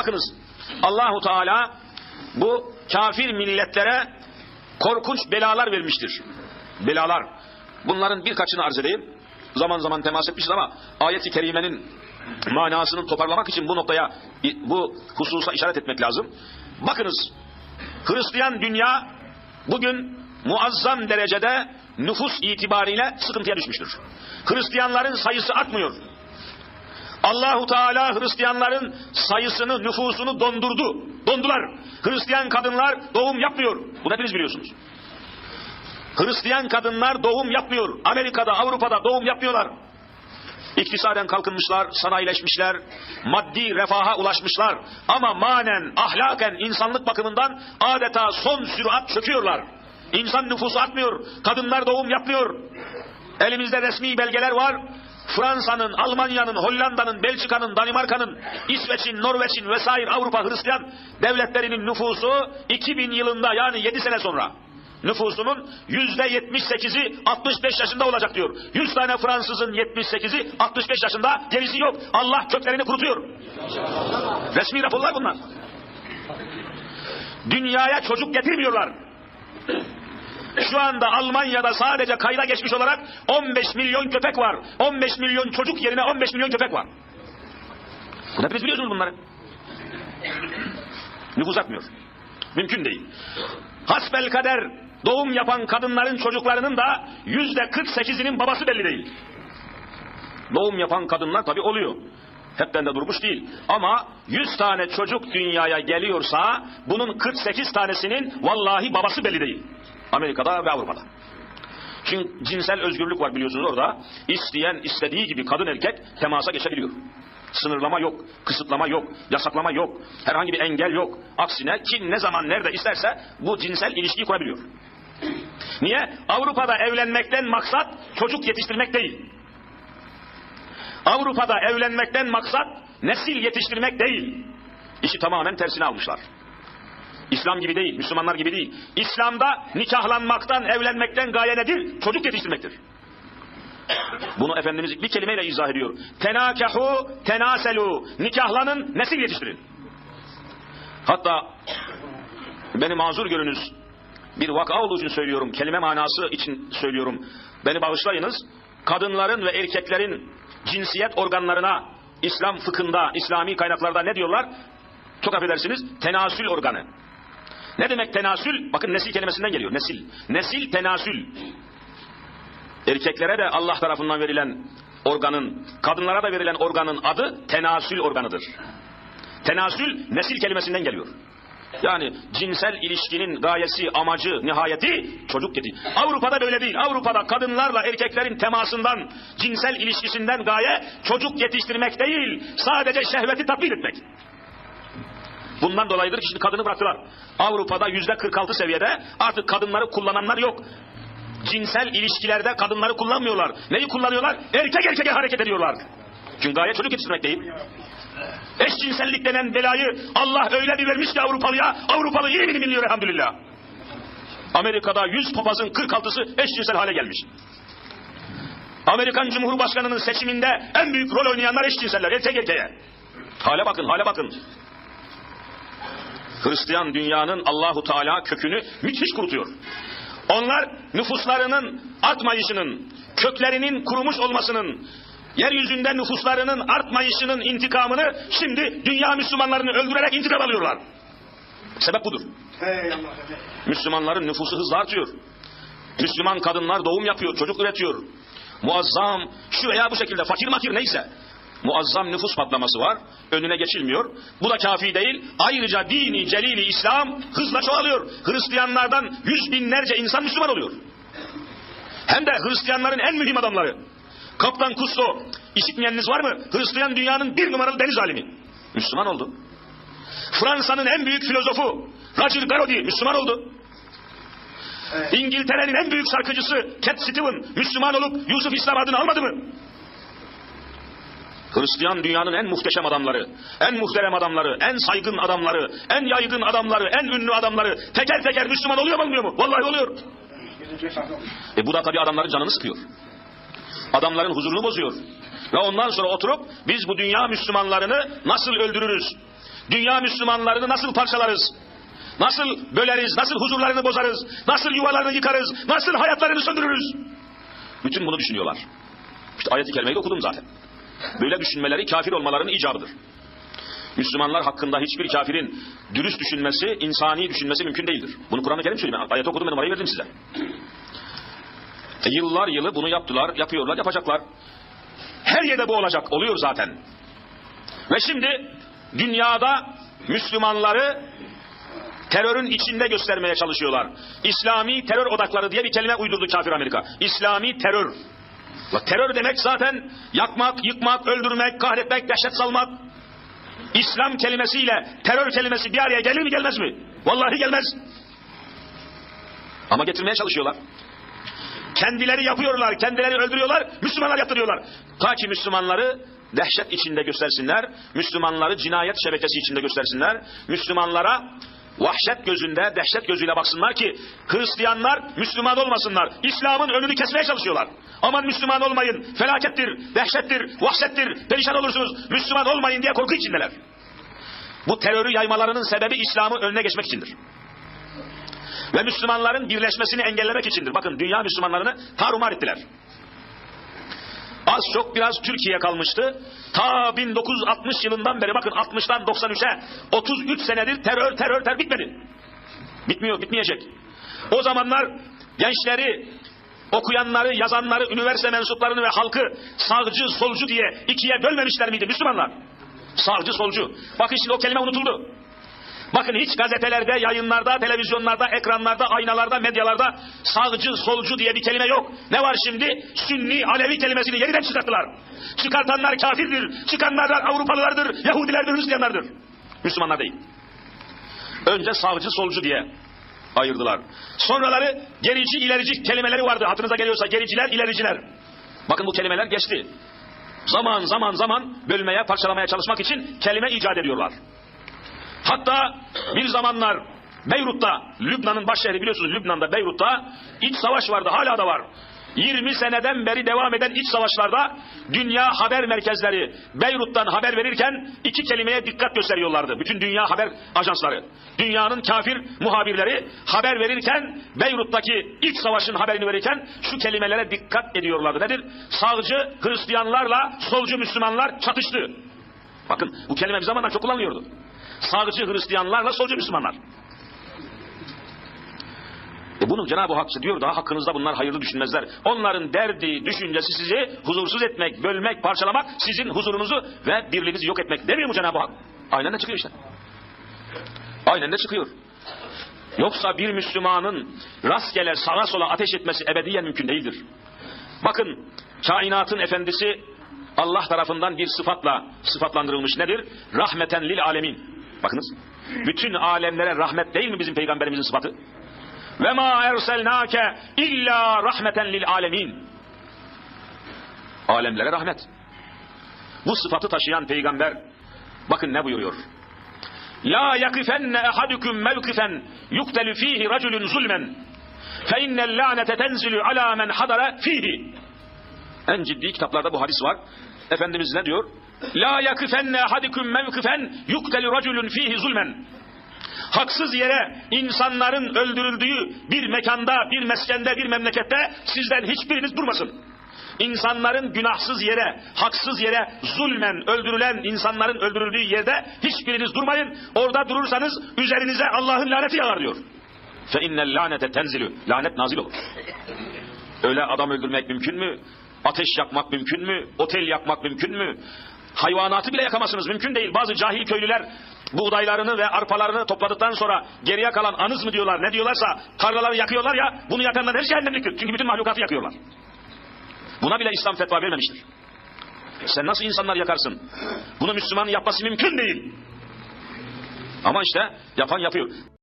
Bakınız Allahu Teala bu kafir milletlere korkunç belalar vermiştir. Belalar. Bunların birkaçını arz edeyim. Zaman zaman temas etmişiz ama ayet-i kerimenin manasını toparlamak için bu noktaya, bu hususa işaret etmek lazım. Bakınız, Hristiyan dünya bugün muazzam derecede nüfus itibariyle sıkıntıya düşmüştür. Hristiyanların sayısı artmıyor. Allahu Teala Hristiyanların sayısını, nüfusunu dondurdu. Dondular. Hristiyan kadınlar doğum yapmıyor. Bunu hepiniz biliyorsunuz. Hristiyan kadınlar doğum yapmıyor. Amerika'da, Avrupa'da doğum yapmıyorlar. İktisaden kalkınmışlar, sanayileşmişler, maddi refaha ulaşmışlar. Ama manen, ahlaken, insanlık bakımından adeta son sürat çöküyorlar. İnsan nüfusu artmıyor, kadınlar doğum yapmıyor. Elimizde resmi belgeler var. Fransa'nın, Almanya'nın, Hollanda'nın, Belçika'nın, Danimarka'nın, İsveç'in, Norveç'in vesaire Avrupa Hristiyan devletlerinin nüfusu 2000 yılında yani 7 sene sonra nüfusunun yüzde 78'i 65 yaşında olacak diyor. 100 tane Fransızın 78'i 65 yaşında gerisi yok. Allah köklerini kurutuyor. Resmi raporlar bunlar. Dünyaya çocuk getirmiyorlar. Şu anda Almanya'da sadece kayda geçmiş olarak 15 milyon köpek var. 15 milyon çocuk yerine 15 milyon köpek var. Bunu hepiniz biliyorsunuz bunları. Nüfus atmıyor. Mümkün değil. Hasbel kader doğum yapan kadınların çocuklarının da yüzde 48'inin babası belli değil. Doğum yapan kadınlar tabi oluyor. Hep bende durmuş değil. Ama 100 tane çocuk dünyaya geliyorsa bunun 48 tanesinin vallahi babası belli değil. Amerika'da ve Avrupa'da. Çünkü cinsel özgürlük var biliyorsunuz orada. İsteyen istediği gibi kadın erkek temasa geçebiliyor. Sınırlama yok, kısıtlama yok, yasaklama yok, herhangi bir engel yok. Aksine kim ne zaman nerede isterse bu cinsel ilişkiyi kurabiliyor. Niye? Avrupa'da evlenmekten maksat çocuk yetiştirmek değil. Avrupa'da evlenmekten maksat nesil yetiştirmek değil. İşi tamamen tersine almışlar. İslam gibi değil, Müslümanlar gibi değil. İslam'da nikahlanmaktan, evlenmekten gaye nedir? Çocuk yetiştirmektir. Bunu Efendimiz bir kelimeyle izah ediyor. Tenâkehu tenâselu. Nikahlanın, nesil yetiştirin. Hatta beni mazur görünüz. Bir vaka olduğu için söylüyorum. Kelime manası için söylüyorum. Beni bağışlayınız. Kadınların ve erkeklerin cinsiyet organlarına İslam fıkhında, İslami kaynaklarda ne diyorlar? Çok affedersiniz. Tenasül organı. Ne demek tenasül? Bakın nesil kelimesinden geliyor. Nesil. Nesil tenasül. Erkeklere de Allah tarafından verilen organın, kadınlara da verilen organın adı tenasül organıdır. Tenasül nesil kelimesinden geliyor. Yani cinsel ilişkinin gayesi, amacı, nihayeti çocuk dedi. Avrupa'da böyle değil. Avrupa'da kadınlarla erkeklerin temasından, cinsel ilişkisinden gaye çocuk yetiştirmek değil, sadece şehveti tatmin etmek. Bundan dolayıdır ki şimdi kadını bıraktılar. Avrupa'da yüzde 46 seviyede artık kadınları kullananlar yok. Cinsel ilişkilerde kadınları kullanmıyorlar. Neyi kullanıyorlar? Erkek erkeğe hareket ediyorlar. Çünkü gaye çocuk yetiştirmek değil. Eşcinsellik denen belayı Allah öyle bir vermiş ki Avrupalıya, Avrupalı yeni biliyor elhamdülillah. Amerika'da 100 papazın 46'sı eşcinsel hale gelmiş. Amerikan Cumhurbaşkanı'nın seçiminde en büyük rol oynayanlar eşcinseller, erkek erkeğe. Hale bakın, hale bakın. Hristiyan dünyanın Allahu Teala kökünü müthiş kurutuyor. Onlar nüfuslarının artmayışının, köklerinin kurumuş olmasının, yeryüzünde nüfuslarının artmayışının intikamını şimdi dünya Müslümanlarını öldürerek intikam alıyorlar. Sebep budur. Müslümanların nüfusu hızla artıyor. Müslüman kadınlar doğum yapıyor, çocuk üretiyor. Muazzam şu veya bu şekilde fakir makir neyse muazzam nüfus patlaması var. Önüne geçilmiyor. Bu da kafi değil. Ayrıca dini, celili İslam hızla çoğalıyor. Hristiyanlardan yüz binlerce insan Müslüman oluyor. Hem de Hristiyanların en mühim adamları. Kaptan Kusto, işitmeyeniniz var mı? Hristiyan dünyanın bir numaralı deniz alimi. Müslüman oldu. Fransa'nın en büyük filozofu Roger Garodi Müslüman oldu. Evet. İngiltere'nin en büyük şarkıcısı Cat Steven Müslüman olup Yusuf İslam adını almadı mı? Hristiyan dünyanın en muhteşem adamları, en muhterem adamları, en saygın adamları, en yaygın adamları, en ünlü adamları teker teker Müslüman oluyor mu olmuyor mu? Vallahi oluyor. E bu da tabii adamların canını sıkıyor. Adamların huzurunu bozuyor. Ve ondan sonra oturup biz bu dünya Müslümanlarını nasıl öldürürüz? Dünya Müslümanlarını nasıl parçalarız? Nasıl böleriz? Nasıl huzurlarını bozarız? Nasıl yuvalarını yıkarız? Nasıl hayatlarını söndürürüz? Bütün bunu düşünüyorlar. İşte ayet-i kerimeyi de okudum zaten. Böyle düşünmeleri kafir olmalarının icabıdır. Müslümanlar hakkında hiçbir kafirin dürüst düşünmesi, insani düşünmesi mümkün değildir. Bunu Kur'an-ı Kerim söylüyor. Ayet okudum ben numarayı verdim size. E, yıllar yılı bunu yaptılar, yapıyorlar, yapacaklar. Her yerde bu olacak, oluyor zaten. Ve şimdi dünyada Müslümanları terörün içinde göstermeye çalışıyorlar. İslami terör odakları diye bir kelime uydurdu kafir Amerika. İslami terör. La terör demek zaten yakmak, yıkmak, öldürmek, kahretmek, dehşet salmak. İslam kelimesiyle terör kelimesi bir araya gelir mi gelmez mi? Vallahi gelmez. Ama getirmeye çalışıyorlar. Kendileri yapıyorlar, kendileri öldürüyorlar, Müslümanlar yaptırıyorlar. Ta ki Müslümanları dehşet içinde göstersinler, Müslümanları cinayet şebekesi içinde göstersinler, Müslümanlara vahşet gözünde, dehşet gözüyle baksınlar ki Hristiyanlar Müslüman olmasınlar. İslam'ın önünü kesmeye çalışıyorlar. Aman Müslüman olmayın, felakettir, dehşettir, vahşettir, perişan olursunuz. Müslüman olmayın diye korku içindeler. Bu terörü yaymalarının sebebi İslam'ı önüne geçmek içindir. Ve Müslümanların birleşmesini engellemek içindir. Bakın dünya Müslümanlarını tarumar ettiler. Az çok biraz Türkiye kalmıştı. Ta 1960 yılından beri bakın 60'tan 93'e 33 senedir terör terör terör bitmedi. Bitmiyor, bitmeyecek. O zamanlar gençleri, okuyanları, yazanları, üniversite mensuplarını ve halkı sağcı, solcu diye ikiye bölmemişler miydi Müslümanlar? Sağcı, solcu. Bakın şimdi o kelime unutuldu. Bakın hiç gazetelerde, yayınlarda, televizyonlarda, ekranlarda, aynalarda, medyalarda sağcı, solcu diye bir kelime yok. Ne var şimdi? Sünni, Alevi kelimesini yeniden çıkarttılar. Çıkartanlar kafirdir, çıkanlar Avrupalılardır, Yahudilerdir, Hristiyanlardır. Müslümanlar değil. Önce sağcı, solcu diye ayırdılar. Sonraları gerici, ilerici kelimeleri vardı. Hatırınıza geliyorsa gericiler, ilericiler. Bakın bu kelimeler geçti. Zaman zaman zaman bölmeye, parçalamaya çalışmak için kelime icat ediyorlar. Hatta bir zamanlar Beyrut'ta, Lübnan'ın baş şehri biliyorsunuz Lübnan'da, Beyrut'ta iç savaş vardı, hala da var. 20 seneden beri devam eden iç savaşlarda dünya haber merkezleri Beyrut'tan haber verirken iki kelimeye dikkat gösteriyorlardı. Bütün dünya haber ajansları. Dünyanın kafir muhabirleri haber verirken Beyrut'taki iç savaşın haberini verirken şu kelimelere dikkat ediyorlardı. Nedir? Sağcı Hristiyanlarla solcu Müslümanlar çatıştı. Bakın bu kelime bir zamanlar çok kullanılıyordu. Sağcı Hristiyanlarla solcu Müslümanlar. Bunu Cenab-ı Hak diyor daha hakkınızda bunlar hayırlı düşünmezler. Onların derdi, düşüncesi sizi huzursuz etmek, bölmek, parçalamak, sizin huzurunuzu ve birliğinizi yok etmek demiyor mu Cenab-ı Hak? Aynen de çıkıyor işte. Aynen de çıkıyor. Yoksa bir Müslümanın rastgele sağa sola ateş etmesi ebediyen mümkün değildir. Bakın kainatın efendisi Allah tarafından bir sıfatla sıfatlandırılmış nedir? Rahmeten lil alemin. Bakınız. Bütün alemlere rahmet değil mi bizim peygamberimizin sıfatı? Ve ma erselnake illa rahmeten lil alemin. Alemlere rahmet. Bu sıfatı taşıyan peygamber bakın ne buyuruyor? La yakifenne ehadukum mevkifen yuktelu fihi raculun zulmen fe innel lanete tenzilu ala men hadara fihi. En ciddi kitaplarda bu hadis var. Efendimiz ne diyor? La yakifenne ahadikum mevkifen yuktelu raculun fihi zulmen. Haksız yere insanların öldürüldüğü bir mekanda, bir meskende, bir memlekette sizden hiçbiriniz durmasın. İnsanların günahsız yere, haksız yere zulmen öldürülen insanların öldürüldüğü yerde hiçbiriniz durmayın. Orada durursanız üzerinize Allah'ın laneti yağar diyor. İnnel lanete tenzilü. Lanet nazil olur. Öyle adam öldürmek mümkün mü? Ateş yakmak mümkün mü? Otel yakmak mümkün mü? Hayvanatı bile yakamazsınız. Mümkün değil. Bazı cahil köylüler buğdaylarını ve arpalarını topladıktan sonra geriye kalan anız mı diyorlar ne diyorlarsa tarlaları yakıyorlar ya bunu yakanlar her cehennemliktir. Çünkü bütün mahlukatı yakıyorlar. Buna bile İslam fetva vermemiştir. Sen nasıl insanlar yakarsın? Bunu Müslümanın yapması mümkün değil. Ama işte yapan yapıyor.